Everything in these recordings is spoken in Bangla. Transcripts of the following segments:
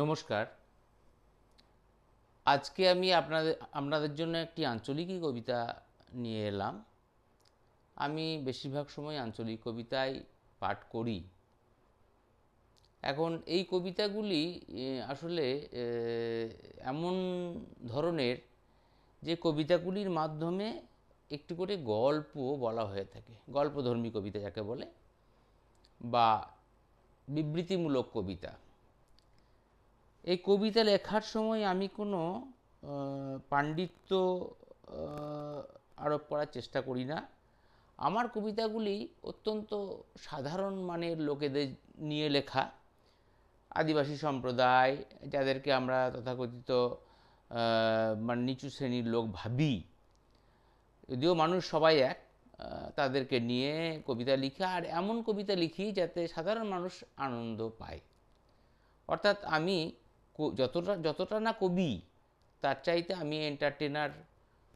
নমস্কার। আজকে আমি আপনাদের আপনাদের জন্য একটি আঞ্চলিকই কবিতা নিয়ে এলাম। আমি বেশিরভাগ সময় আঞ্চলিক কবিতায় পাঠ করি। এখন এই কবিতাগুলি আসলে এমন ধরনের যে কবিতাগুলির মাধ্যমে একটু করে গল্প বলা হয়ে থাকে। গল্পধর্মী কবিতা যাকে বলে, বা বিবৃতিমূলক কবিতা। এই কবিতা লেখার সময় আমি কোনো পাণ্ডিত্য আরোপ করার চেষ্টা করি না। আমার কবিতাগুলি অত্যন্ত সাধারণ মানের লোকেদের নিয়ে লেখা। আদিবাসী সম্প্রদায়, যাদেরকে আমরা তথাকথিত মানে নিচু শ্রেণির লোক ভাবি। যদিও মানুষ সবাই এক তাদেরকে নিয়ে কবিতা লিখি, আর এমন কবিতা লিখি যাতে সাধারণ মানুষ আনন্দ পায়। অর্থাৎ আমি যতটা যতটা না কবি, তার চাইতে আমি এন্টারটেনার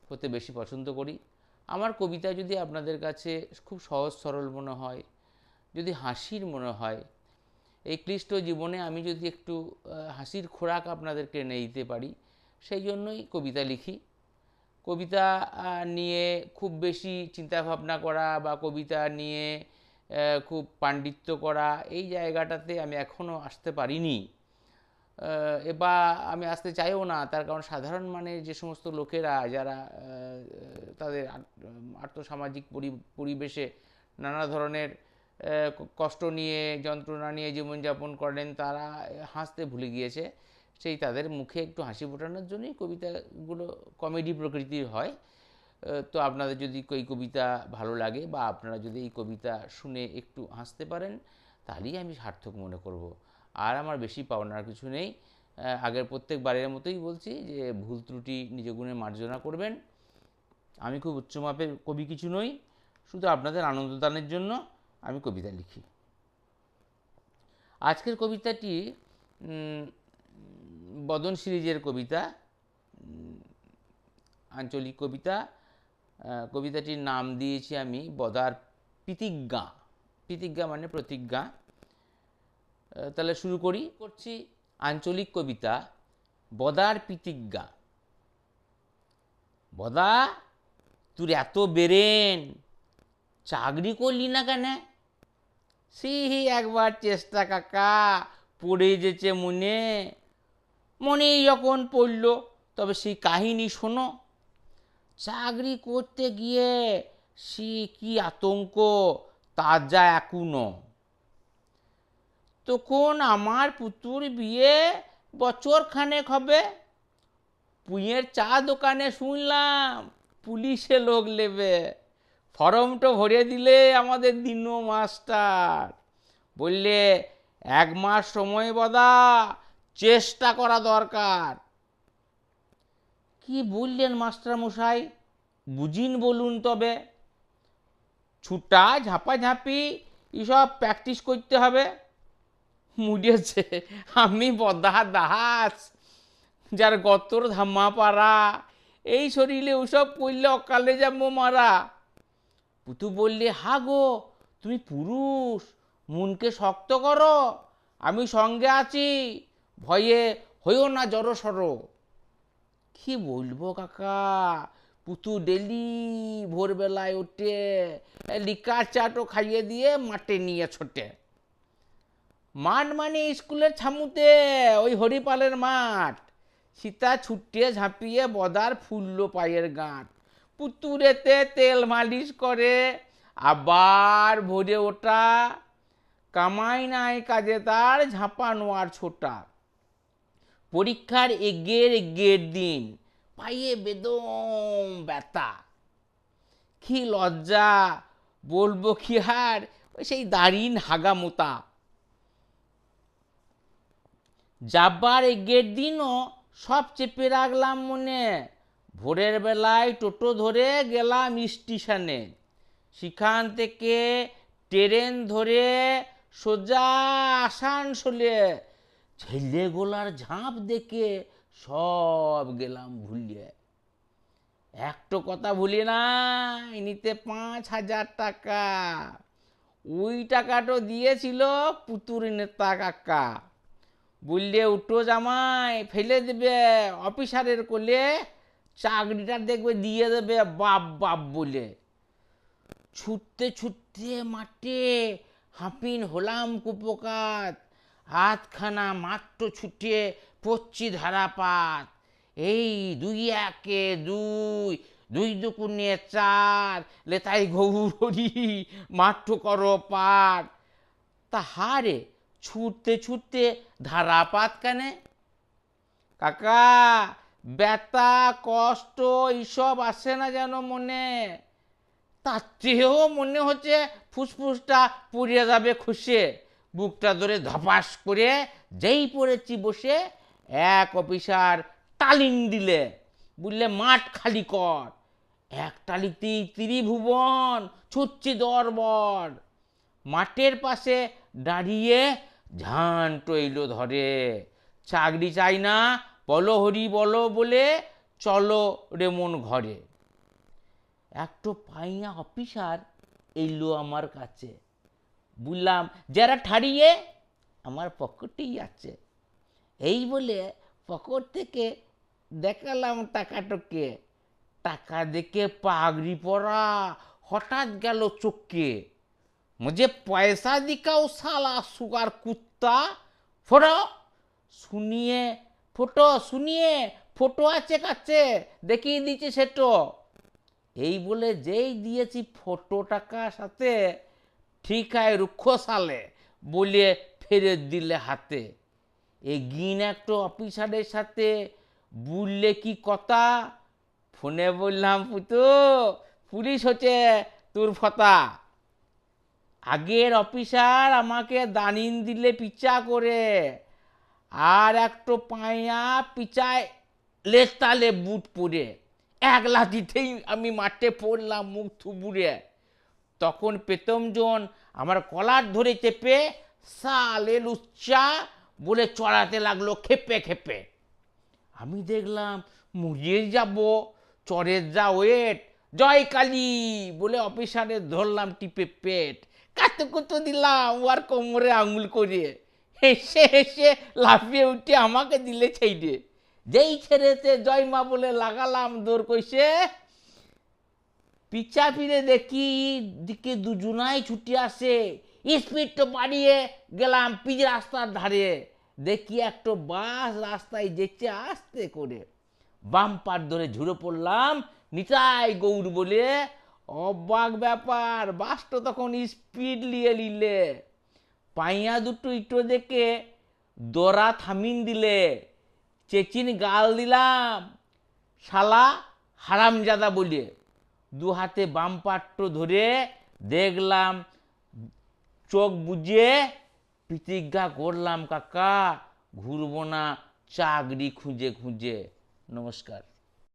হতে বেশি পছন্দ করি। আমার কবিতা যদি আপনাদের কাছে খুব সহজ সরল মনে হয়, যদি হাসির মনে হয়, এই ক্লিষ্ট জীবনে আমি যদি একটু হাসির খোরাক আপনাদেরকে এনে দিতে পারি, সেই জন্যই কবিতা লিখি। কবিতা নিয়ে খুব বেশি চিন্তাভাবনা করা বা কবিতা নিয়ে খুব পাণ্ডিত্য করা, এই জায়গাটাতে আমি এখনও আসতে পারিনি। এবা আমি আসতে চাইও না, তার কারণ সাধারণ মানে যে সমস্ত লোকেরা যারা তাদের আর্থসামাজিক পরি- পরিবেশে নানা ধরনের কষ্ট নিয়ে, যন্ত্রণা নিয়ে জীবনযাপন করেন, তারা হাসতে ভুলে গিয়েছে। সেই তাদের মুখে একটু হাসি ফোটানোর জন্যই কবিতাগুলো কমেডি প্রকৃতির হয়। তো আপনাদের যদি এই কবিতা ভালো লাগে বা আপনারা যদি এই কবিতা শুনে একটু হাসতে পারেন, তাহলেই আমি সার্থক মনে করব। আর আমার বেশি পাওনার কিছু নেই। আগের প্রত্যেকবারের মতোই বলছি যে ভুল ত্রুটি নিজ গুণে মার্জনা করবেন। আমি খুব উচ্চমাপের কবি কিছু নই, শুধু আপনাদের আনন্দদানের জন্য আমি কবিতা লিখি। আজকের কবিতাটি বদন সিরিজের কবিতা আঞ্চলিক কবিতা। কবিতাটির নাম দিয়েছি আমি বদার প্রতিজ্ঞা প্রতিজ্ঞা মানে প্রতিজ্ঞা। তাহলে শুরু করি। করছি আঞ্চলিক কবিতা, বদার প্রতিজ্ঞা। বদা, তোর এত বেরেন, চাকরি করলি না কেন? সেই একবার চেষ্টা কাকা, পড়ে যেছে মনে। মনে যখন পড়ল, তবে সেই কাহিনী শোনো। চাকরি করতে গিয়ে সে কি আতঙ্ক তার যা এখনও। তখন আমার পুতুর বিয়ে বছর খানেক হবে। পুঁয়ের চা দোকানে শুনলাম, পুলিশে লোক নেবে। ফর্মটা ভরে দিলে আমাদের দিন মাস্টার। বললে, এক মাস সময় বদা, চেষ্টা করা দরকার। কি বললেন মাস্টার মশাই বুঝিন বলুন তবে। ছুটা ঝাপাঝাপি এসব প্র্যাকটিস করতে হবে। মুড়িয়েছে। আমি বদা দাস যার গতর ধাম্মা পারা এই শরীরে ওসব করলে অকালে যাব মারা। পুতু বললে, হা গো, তুমি পুরুষ, মনকে শক্ত করো, আমি সঙ্গে আছি, ভয়ে হইও না জড়ো সড়ো কি বলব কাকা? পুতু ডেলি ভোরবেলায় ওঠে লিকার চাটও খাইয়ে দিয়ে মাঠে নিয়ে ছোটে। মাঠ মানে স্কুলের ছামুতে, ওই হরিপালের মাঠ। সীতা ছুটিয়ে ঝাঁপিয়ে বদার ফুলল পায়ের গাঁট পুতুরেতে তেল মালিশ করে, আবার ভরে ওঠা। কামাই নাই কাজে তার, ঝাঁপানো আর ছোটা। পরীক্ষার এগের এগের দিন, পায়ে বেদম ব্যথা। কি লজ্জা, বলব কি আর সেই দাঁড়িন হাগামোতা। যাবার এগের দিনও সব চেপে রাখলাম মনে। ভোরের বেলায় টোটো ধরে গেলাম স্টেশনে। সেখান থেকে ট্রেন ধরে সোজা আসানসোলে। ছেলে গোলার ঝাঁপ দেখে সব গেলাম ভুলিয়ে। একটো কথা ভুলি নাই, নিতে পাঁচ হাজার টাকা। ওই টাকাটা দিয়েছিল পুতুর নেতা কাকা। বললে উঠো জামাই, ফেলে দেবে। অফিসারের কোলে চাকরিটা দেখবে, দিয়ে দেবে বাপ বাপ বলে। ছুটতে ছুটতে মাঠে হাঁপিন হলাম কুপকাত। হাতখানা মাত্র ছুটে পচ্ছি ধারাপাত। এই দুই একে দুই দুই দুকুনে চার, লেতাই গৌরী, মাত্র করো পার। তা হারে ছুটতে ছুটতে ধারাপাত কানে? কাকা, ব্যথা, কষ্ট, এইসব আসে না যেন মনে। তার চেয়েও মনে হচ্ছে ফুসফুসটা পুড়িয়ে যাবে খুশে। বুকটা ধরে ধপাস করে যেই পড়েছি বসে এক অফিসার তালিম দিলে। বললে, মাঠ খালি কর। এক তালিতেই ত্রিভুবন, ছুটছি দরবর। মাঠের পাশে দাঁড়িয়ে ঝান টইল ধরে। চাকরি চাই না, বলো হরি বলো বলে চলো রে মন ঘরে। একটু পাইয়া অফিসার এলো আমার কাছে। বললাম, যারা ঠাড়িয়ে আমার পকেটেই আছে। এই বলে পকেট থেকে দেখালাম টাকাটাকে। টাকা দেখে পাগড়ি পরা, হঠাৎ গেল চোখকে। मुझे पैसा दिखाओ साला सुगार कुत्ता ফটো শুনিয়ে ফটো শুনিয়ে ফটো আছে কাছে দেখিয়ে দিচ্ছে সেটো এই বলে যেই দিয়েছি ফটো টাকা সাথে ঠিক আছে রুক্ষ সালে বলে ফেরত দিলে হাতে এগিন একটা অফিসারের সাথে বললে কি কথা ফোনে বললাম পুতু পুলিশ হচ্ছে তোর ফতা আগের অফিসার আমাকে দানিন দিলে পিচা করে। আর একটু পায়া পিচায় লেতালে বুট পরে। এক লাঠিতেই আমি মাঠে পড়লাম মুখ থুবুরে তখন পেতমজন আমার কলার ধরে চেপে সালে লুচ্চা বলে চড়াতে লাগল খেপে খেপে। আমি দেখলাম মুড়িয়ে যাব, চরের যা ওয়েট, জয় কালী বলে অফিসারে ধরলাম টিপে পেট। কাতু কুতু দিলাম ওর কোমরে আঙুল করে। হেসে হেসে লাফিয়ে উঠে আমাকে দিলে ছেড়ে যেই ছেড়েতে জয় মা বলে লাগালাম, দৌড় কইছে, পিছা ফিরে দেখি, দিকে দুজনাই ছুটি আসে স্পিড তো বাড়িয়ে গেলাম পিচ রাস্তার ধারে। দেখি একটা বাস রাস্তায় যেতে আসতে করে। বাম পার ধরে ঝুড়ে পড়লাম, নিতাই গৌর বলে অবাক ব্যাপার বাসটা তখন স্পিড লিয়ে নিলে। পাইয়া দুটো ইটো দেখে দরা থামিন দিলে। চেচিন গাল দিলাম, শালা হারামজাদা বলে। দু হাতে বাম পাট্ট ধরে দেখলাম, চোখ বুঝে প্রতিজ্ঞা করলাম, কাকা, ঘুরবো না চাকরি খুঁজে খুঁজে। নমস্কার।